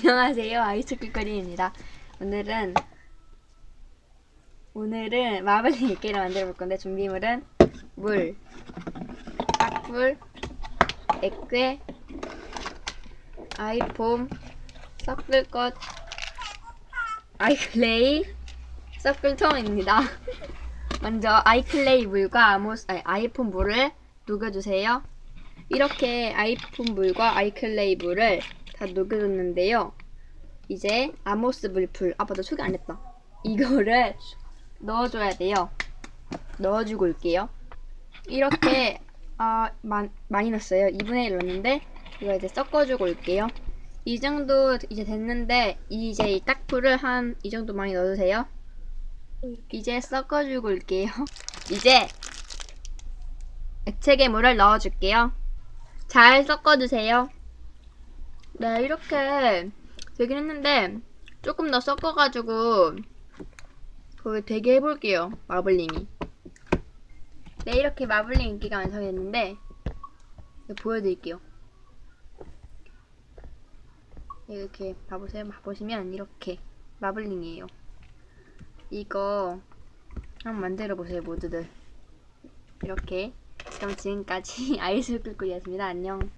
안녕하세요 아이스크림거리입니다 오늘은 오늘은 마블링 액기를 만들어 볼 건데 준비물은 물, 딱불, 액괴, 아이폼, 섞을 것, 아이클레이, 섞을 통입니다. 먼저 아이클레이 물과 아모스, 아니, 아이폰 물을 녹여주세요. 이렇게 아이폰 물과 아이클레이 물을 다 녹여줬는데요. 이제 아모스 물풀 아빠 도 소개 안 했다. 이거를 넣어줘야 돼요. 넣어주고 올게요. 이렇게 아 마, 많이 넣었어요. 2분의 1 넣었는데 이거 이제 섞어주고 올게요. 이 정도 이제 됐는데 이제 이 딱풀을 한 이 정도 많이 넣어주세요. 이제 섞어주고 올게요. 이제 액체 괴물을 넣어줄게요. 잘 섞어주세요. 네, 이렇게 되긴 했는데 조금 더 섞어가지고 그걸 되게 해볼게요. 마블링이. 네, 이렇게 마블링 인기가 완성했는데 이거 보여드릴게요. 이렇게 봐보세요. 봐보시면 이렇게 마블링이에요. 이거 한번 만들어 보세요, 모두들. 이렇게. 그럼 지금까지 아이스 꿀꿀이었습니다. 안녕.